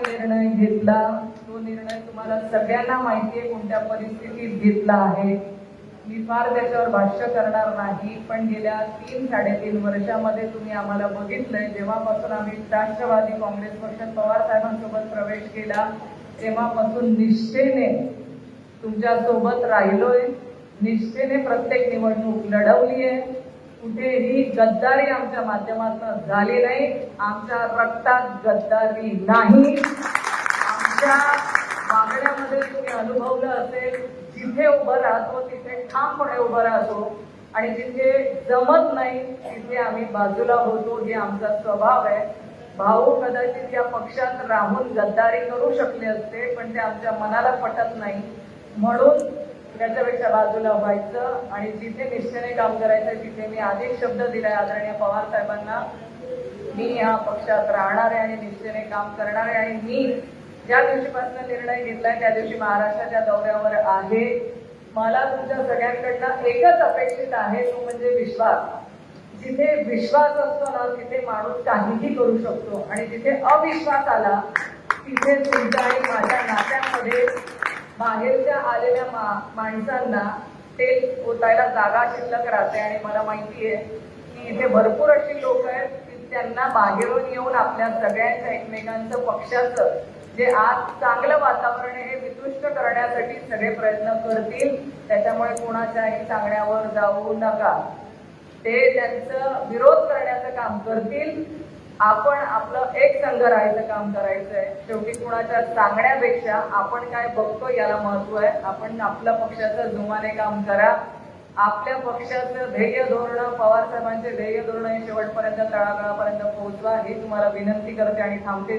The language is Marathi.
निर्णय घेतला? तो निर्णय तुम्हाला सगळ्यांना माहिती आहे कोणत्या परिस्थितीत घेतला आहे. मी फार त्याच्यावर भाष्य करणार नाही पण गेल्या तीन साडेतीन वर्षामध्ये तुम्ही आम्हाला बघितलंय जेव्हापासून आम्ही राष्ट्रवादी काँग्रेस पक्षात पवार साहेबांसोबत प्रवेश केला तेव्हापासून निष्ठेने तुमच्यासोबत राहिलोय. निष्ठेने प्रत्येक निवडणूक लढवली आहे कुठेही गद्दारी आमच्या माध्यमातून झाली नाही. आमच्या रक्तात गद्दारी नाही. आमच्या मागण्यामध्ये तुम्ही अनुभवलं असेल जिथे उभं राहतो तिथे ठामपणे उभं राहतो. आणि जिथे जमत नाही तिथे आम्ही बाजूला होतो हे आमचा स्वभाव आहे. भाऊ कदाचित या पक्षात राहून गद्दारी करू शकले असते पण ते आमच्या मनाला पटत नाही. म्हणून त्याच्यापेक्षा बाजूला व्हायचं आणि जिथे निश्चयने काम करायचं तिथे मी आधीच शब्द दिलाय आदरणीय पवार साहेबांना. मी ह्या पक्षात राहणार आहे आणि निश्चयाने काम करणार आहे. आणि मी ज्या दिवशीपासून निर्णय घेतलाय त्या दिवशी महाराष्ट्राच्या दौऱ्यावर आहे. मला तुमच्या सगळ्यांकडनं एकच अपेक्षित आहे तो म्हणजे विश्वास. जिथे विश्वास असतो ना तिथे माणूस काहीही करू शकतो. आणि जिथे अविश्वास आला तिथे तुमच्या आणि माझ्या नात्यांमध्ये बाहेरच्या आलेल्या मा- माणसांना ते ओतायला जागा शिल्लक राहते आणि मला माहिती आहे की इथे भरपूर अशी लोक आहेत की त्यांना बाहेरून येऊन आपल्या सगळ्यांच्या एकमेकांचं पक्षाचं जे आज चांगलं वातावरण आहे हे वितुष्ट करण्यासाठी सगळे प्रयत्न करतील. त्याच्यामुळे कोणाच्याही सांगण्यावर जाऊ नका. ते त्यांचं विरोध करण्याचं काम करतील. आपण आपलं एक संघ राहायचं काम करायचंय. शेवटी कुणाच्या सांगण्यापेक्षा आपण काय बघतो याला महत्त्व आहे. आपण आपल्या पक्षाचं जुमाने काम करा. आपल्या पक्षाचं ध्येय धोरण पवार साहेबांचे ध्येय धोरण हे शेवटपर्यंत तळागाळापर्यंत पोहोचवा ही तुम्हाला विनंती करते आणि थांबते.